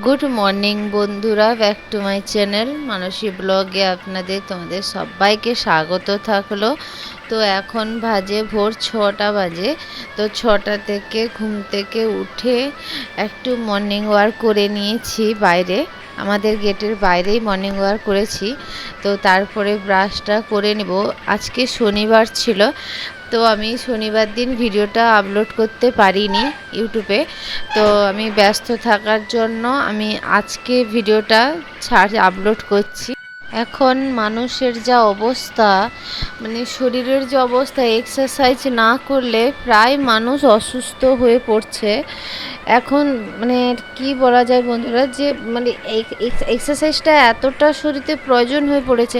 Good morning বন্ধুরা back to my channel Mansi ব্লগে আপনাদের, তোমাদের সবাইকে স্বাগত থাকল। তো এখন বাজে ভোর ছটা বাজে। তো ছটা থেকে ঘুম থেকে উঠে একটু মর্নিং ওয়াক করে নিয়েছি বাইরে। আমাদের গেটের বাইরেই মর্নিং ওয়াক করেছি। তো তারপরে ব্রাশটা করে নেব। আজকে শনিবার ছিল তো আমি শনিবার দিন ভিডিওটা আপলোড করতে পারিনি ইউটিউবে। তো আমি ব্যস্ত থাকার জন্য আমি আজকে ভিডিওটা ছাড় আপলোড করছি। এখন মানুষের যা অবস্থা মানে শরীরের যে অবস্থা এক্সারসাইজ না করলে প্রায় মানুষ অসুস্থ হয়ে পড়ছে। এখন মানে কি বলা যায় বন্ধুরা, যে মানে এক্সারসাইজটা এতটা শরীরে প্রয়োজন হয়ে পড়েছে,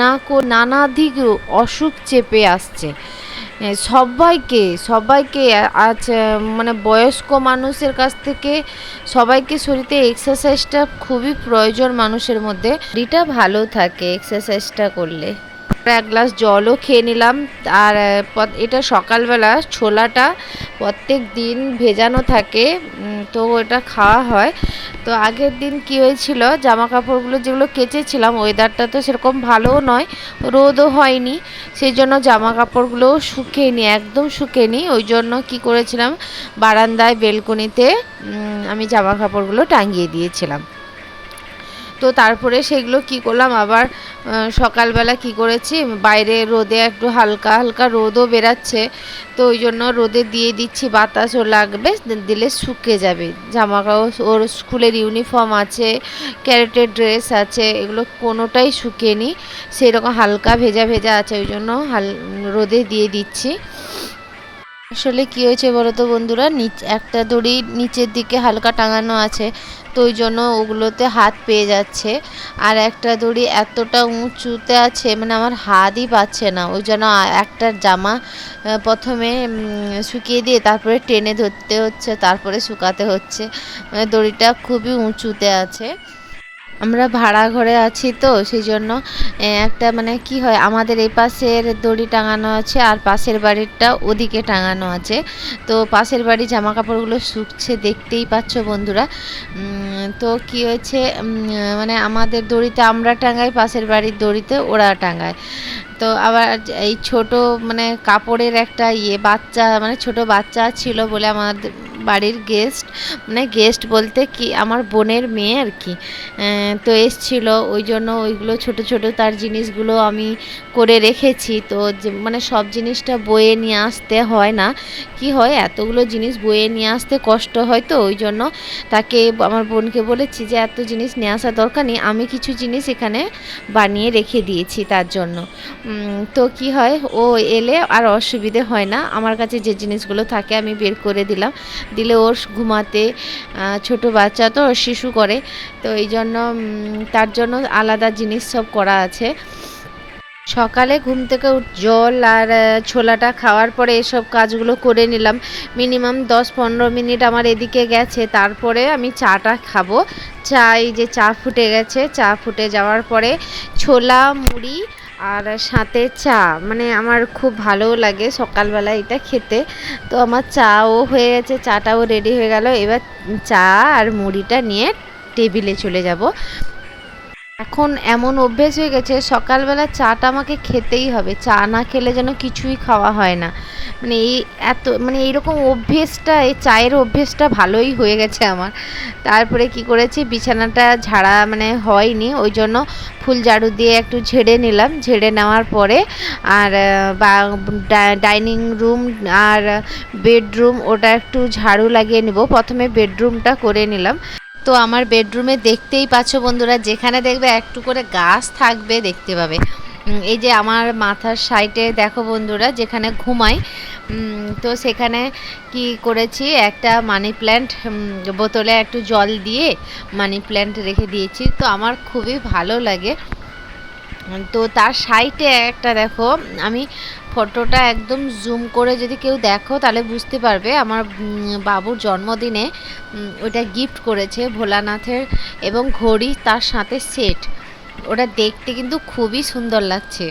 না নানাদিক অসুখ চেপে আসছে। সবাইকে সবাইকে আজ মানে বয়স্ক মানুষের কাছ থেকে সবাইকে শরীরে এক্সারসাইজটা খুবই প্রয়োজন মানুষের মধ্যে। শরীরটা ভালো থাকে এক্সারসাইজটা করলে। এক গ্লাস জলও খেয়ে নিলাম। আর এটা সকালবেলা ছোলাটা প্রত্যেক দিন ভেজানো থাকে। তো এটা খাওয়া হয়। তো আগের দিন কি হয়েছিল জামা কাপড়গুলো যেগুলো কেচেছিলাম ওয়েদারটা তো সেরকম ভালোও নয়, রোদও হয়নি সেই জন্য জামা কাপড়গুলোও শুকেনি একদম শুকেনি ওই জন্য কি করেছিলাম, বারান্দায়, বেলকনিতে আমি জামা কাপড়গুলো টাঙিয়ে দিয়েছিলাম। তো তারপরে সেগুলো কি করলাম, আবার সকালবেলা কি করেছি, বাইরে রোদে একটু হালকা হালকা রোদও বেরাচ্ছে, তো ওই জন্য রোদে দিয়ে দিচ্ছি বাতাসও লাগবে দিলে শুকিয়ে যাবে। জামা ওর স্কুলের ইউনিফর্ম আছে, ক্যারেটের ড্রেস আছে, এগুলো কোনোটাই শুকিয়ে নি সেই রকম হালকা ভেজা ভেজা আছে, ওই জন্য হাল, রোদে দিয়ে দিচ্ছি। আসলে কি হয়েছে বলো তো বন্ধুরা? নিচ, একটা দড়ি নিচের দিকে হালকা টাঙানো আছে, তো ওই জন্য ওগুলোতে হাত পেয়ে যাচ্ছে। আর একটা দড়ি এতটা উঁচুতে আছে মানে আমার হাতই পাচ্ছে না। ওই জন্য একটা জামা প্রথমে শুকিয়ে দিয়ে তারপরে টেনে ধরতে হচ্ছে, তারপরে শুকাতে হচ্ছে। মানে দড়িটা খুবই উঁচুতে আছে। আমরা ভাড়া ঘরে আছি তো সেই জন্য একটা মানে কি হয়, আমাদের এই পাশের দড়ি টাঙানো আছে আর পাশের বাড়িরটা ওদিকে টাঙানো আছে। তো পাশের বাড়ি জামা কাপড়গুলো শুকছে, দেখতেই পাচ্ছ বন্ধুরা। তো কি হয়েছে মানে আমাদের দড়িতে আমরা টাঙাই, পাশের বাড়ির দড়িতে ওরা টাঙায়। তো আবার এই ছোট মানে কাপড়ের একটা ইয়ে বাচ্চা মানে ছোট বাচ্চা ছিল বলে আমাদের বাড়ির গেস্ট মানে গেস্ট বলতে কি, আমার বোনের মেয়ে আর কি। তো এসছিল, ওই জন্য ওইগুলো ছোট ছোট তার জিনিসগুলো আমি করে রেখেছি। তো মানে সব জিনিসটা বয়ে নিয়ে আসতে হয় না। কি হয়, এতগুলো জিনিস বয়ে নিয়ে আসতে কষ্ট হয় তো, ওই জন্য তাকে আমার বোনকে বলেছি যে, এত জিনিস নিয়ে আসার দরকার নেই, আমি কিছু জিনিস এখানে বানিয়ে রেখে দিয়েছি তার জন্য। তো কি হয়, ও এলে আর অসুবিধে হয় না। আমার কাছে যে জিনিসগুলো থাকে, আমি বের করে দিলাম। দিলে ওর ঘুমাতে ছোট বাচ্চা তো শিশু করে, তো এই জন্য তার জন্য আলাদা জিনিস সব করা আছে। সকালে ঘুম থেকে জল আর ছোলাটা খাওয়ার পরে এসব কাজগুলো করে নিলাম। মিনিমাম দশ পনেরো মিনিট আমার এদিকে গেছে, তারপরে আমি চাটা খাব। চা এই যে চা ফুটে গেছে, চা ফুটে যাওয়ার পরে ছোলা, মুড়ি আর সাথে চা মানে আমার খুব ভালো লাগে সকালবেলা এটা খেতে। তো আমার চাও হয়ে গেছে, চাটাও রেডি হয়ে গেল। এবার চা আর মুড়িটা নিয়ে টেবিলে চলে যাব। এখন এমন অভ্যেস হয়ে গেছে, সকালবেলা চাটা আমাকে খেতেই হবে। চা না খেলে যেন কিছুই খাওয়া হয় না। মানে এই এত মানে এইরকম অভ্যেসটা, এই চায়ের অভ্যেসটা ভালোই হয়ে গেছে আমার। তারপরে কি করেছি, বিছানাটা ঝাড়া মানে হয়নি ওই জন্য ফুল ঝাড়ু দিয়ে একটু ঝেড়ে নিলাম। ঝেড়ে নেওয়ার পরে আর বা ডাইনিং রুম আর বেডরুম ওটা একটু ঝাড়ু লাগিয়ে নিব। প্রথমে বেডরুমটা করে নিলাম। তো আমার বেডরুমে দেখতেই পাচ্ছ বন্ধুরা, যেখানে দেখবে একটু করে গাছ থাকবে দেখতে পাবে। এই যে আমার মাথার সাইডে দেখো বন্ধুরা, যেখানে ঘুমাই তো সেখানে কি করেছি, একটা মানি প্ল্যান্ট বোতলে একটু জল দিয়ে মানি প্ল্যান্ট রেখে দিয়েছি, তো আমার খুবই ভালো লাগে। তো তার সাইডে একটা দেখো, আমি ফটোটা একদম জুম করে যদি কেউ দেখো, তাহলে বুঝতে পারবে আমার বাবুর জন্মদিনে ওটা গিফট করেছে ভোলানাথের এবং ঘড়ি তার সাথে সেট ওটা দেখতে কিন্তু খুবই সুন্দর লাগছে।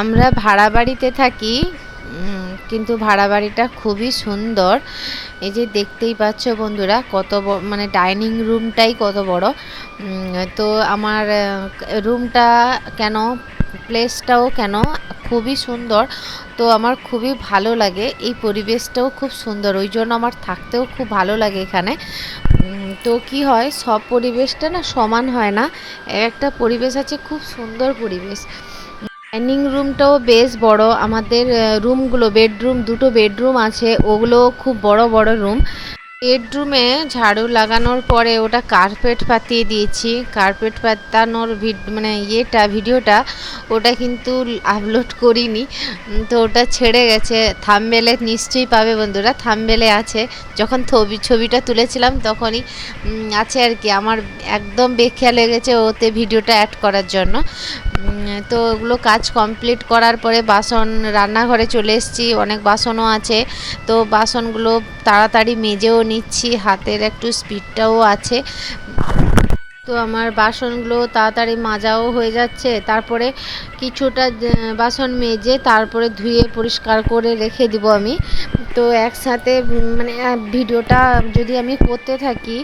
আমরা ভাড়া বাড়িতে থাকি কিন্তু ভাড়া বাড়িটা খুবই সুন্দর। এই যে দেখতেই পাচ্ছ বন্ধুরা, কত মানে ডাইনিং রুমটাই কত বড়। তো আমার রুমটা কেন প্লেসটাও কেন? খুবই সুন্দর। তো আমার খুবই ভালো লাগে। এই পরিবেশটাও খুব সুন্দর। ওই জন্য আমার থাকতেও খুব ভালো লাগে এখানে। তো কি হয়? সব পরিবেশটা না সমান হয় না। একটা পরিবেশ আছে খুব সুন্দর পরিবেশ। ডাইনিং রুমটাও বেশ বড়। আমাদের রুমগুলো বেডরুম দুটো বেডরুম আছে। ওগুলো খুব বড় বড় রুম বেডরুমে ঝাড়ু লাগানোর পরে ওটা কার্পেট পাতিয়ে দিয়েছি। কার্পেট পাতানোর মানে ইয়েটা, ভিডিওটা ওটা কিন্তু আপলোড করিনি। তো ওটা ছেড়ে গেছে। থামবেলে নিশ্চয়ই পাবে বন্ধুরা। থামবেলে আছে। যখন ছবি ছবিটা তুলেছিলাম তখনই আছে আর কি। আমার একদম বেখেয়া লেগেছে ওতে ভিডিওটা অ্যাড করার জন্য। তো ওগুলো কাজ কমপ্লিট করার পরে বাসন রান্নাঘরে চলে এসেছি, অনেক বাসনও আছে। তো বাসনগুলো তাড়াতাড়ি মেজেও নিচ্ছি, হাতের একটু স্পিডটাও আছে। তো আমার বাসনগুলো তাড়াতাড়ি মাজাও হয়ে যাচ্ছে। তারপরে কিছুটা বাসন মেজে তারপরে ধুয়ে পরিষ্কার করে রেখে দিব আমি। তো একসাথে মানে ভিডিওটা যদি আমি করতে থাকি,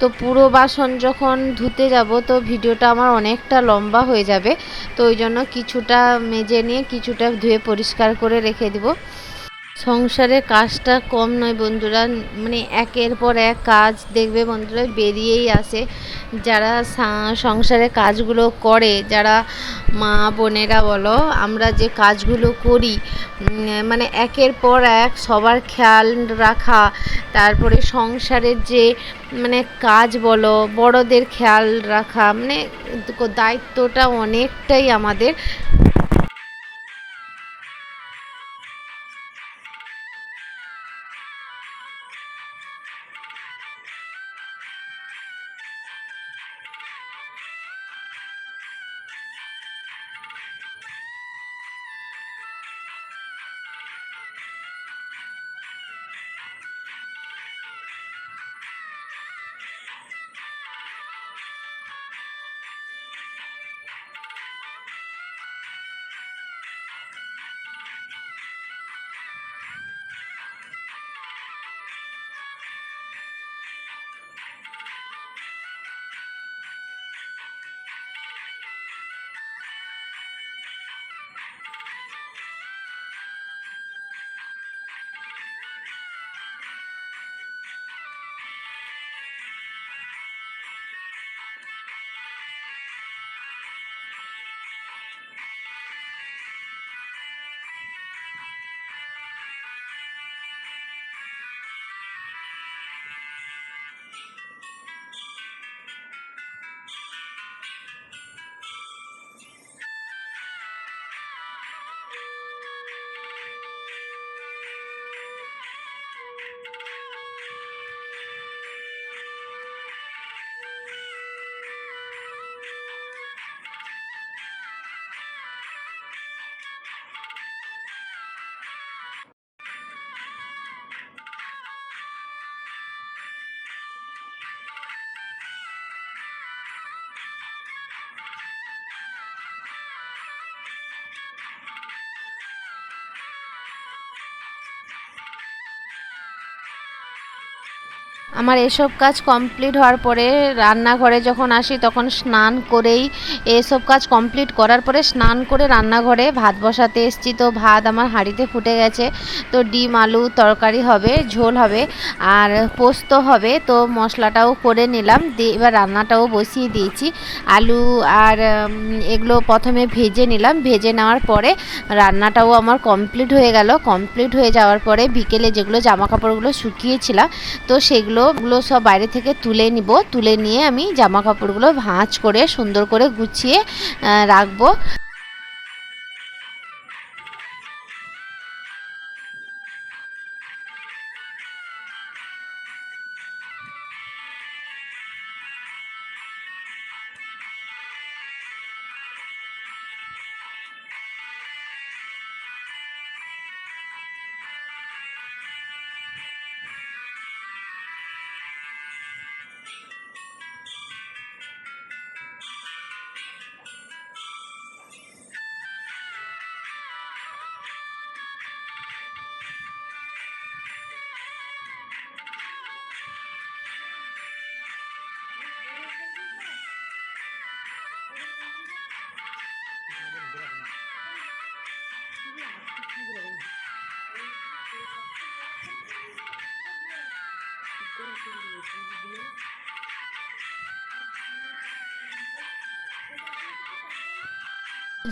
তো পুরো বাসন যখন ধুতে যাব, তো ভিডিওটা আমার অনেকটা লম্বা হয়ে যাবে। তো ওই জন্য কিছুটা মেজে নিয়ে কিছুটা ধুয়ে পরিষ্কার করে রেখে দিব। সংসারের কাজটা কম নয় বন্ধুরা। মানে একের পর এক কাজ দেখবে বন্ধুরা, বেরিয়েই আসে। যারা সা- সংসারের কাজগুলো করে, যারা মা বোনেরা বলো, আমরা যে কাজগুলো করি মানে একের পর এক সবার খেয়াল রাখা, তারপরে সংসারের যে মানে কাজ বলো, বড়দের খেয়াল রাখা মানে দায়িত্বটা অনেকটাই আমাদের আমার এসব কাজ কমপ্লিট হওয়ার পরে রান্নাঘরে যখন আসি, তখন স্নান করেই এসব কাজ কমপ্লিট করার পরে স্নান করে রান্নাঘরে ভাত বসাতে এসছি। তো ভাত আমার হাঁড়িতে ফুটে গেছে। তো ডিম, আলু, তরকারি হবে, ঝোল হবে, আর পোস্ত হবে। তো মশলাটাও করে নিলাম। দিয়ে এবার রান্নাটাও বসিয়ে দিয়েছি। আলু আর এগুলো প্রথমে ভেজে নিলাম। ভেজে নেওয়ার পরে রান্নাটাও আমার কমপ্লিট হয়ে গেল। কমপ্লিট হয়ে যাওয়ার পরে বিকেলে যেগুলো জামা কাপড়গুলো শুকিয়েছিলাম তো সেগুলো গুলো সব বাইরে থেকে তুলে নিব। তুলে নিয়ে আমি জামা কাপড়গুলো ভাঁজ করে, সুন্দর করে গুছিয়ে রাখব।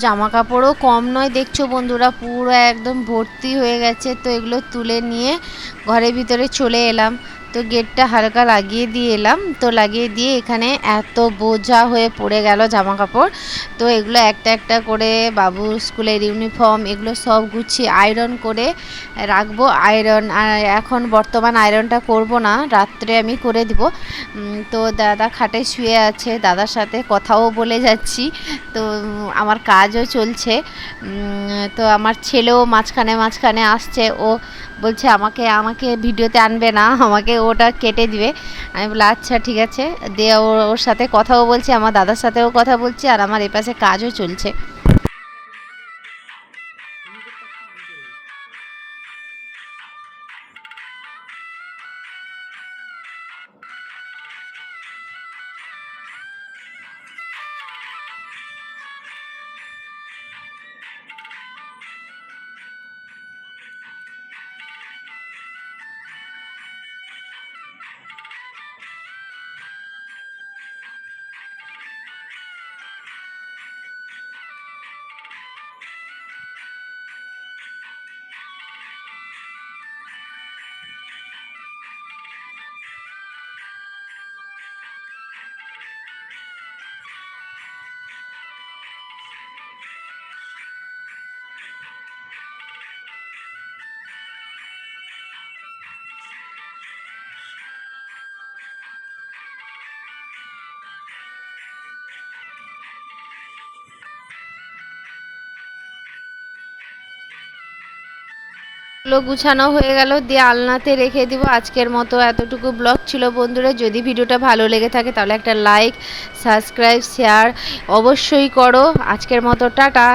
জামা কাপড়ও কম নয়, দেখছ বন্ধুরা, পুরো একদম ভর্তি হয়ে গেছে, তো এগুলো তুলে নিয়ে ঘরের ভিতরে চলে এলাম। তো গেটটা হালকা লাগিয়ে দিয়ে এলাম। তো লাগিয়ে দিয়ে এখানে এত বোঝা হয়ে পড়ে গেল জামা কাপড় তো এগুলো একটা একটা করে বাবু স্কুলের ইউনিফর্ম এগুলো সব গুছিয়ে আয়রন করে রাখব। আয়রন এখন বর্তমান আয়রনটা করব না, রাত্রে আমি করে দিব। তো দাদা খাটে শুয়ে আছে, দাদার সাথে কথাও বলে যাচ্ছি। তো, আমার কাজও চলছে। তো আমার ছেলেও মাঝখানে মাঝখানে আসছে। ও বলছে, আমাকে আমাকে ভিডিওতে আনবে না, আমাকে ওটা কেটে দিবে। আমি বলি আচ্ছা ঠিক আছে। দিয়ে ওর সাথে কথাও বলছি, আমার দাদার সাথেও কথা বলছি, আর আমার এপাশে কাজও চলছে। এগুলো গুছানো হয়ে গেল, দিয়ে আলনাতে রেখে দিব। আজকের মতো এতটুকু ব্লগ ছিল বন্ধুরা। যদি ভিডিওটা ভালো লেগে থাকে তাহলে একটা লাইক, সাবস্ক্রাইব, শেয়ার অবশ্যই করো। আজকের মতো, টাটা।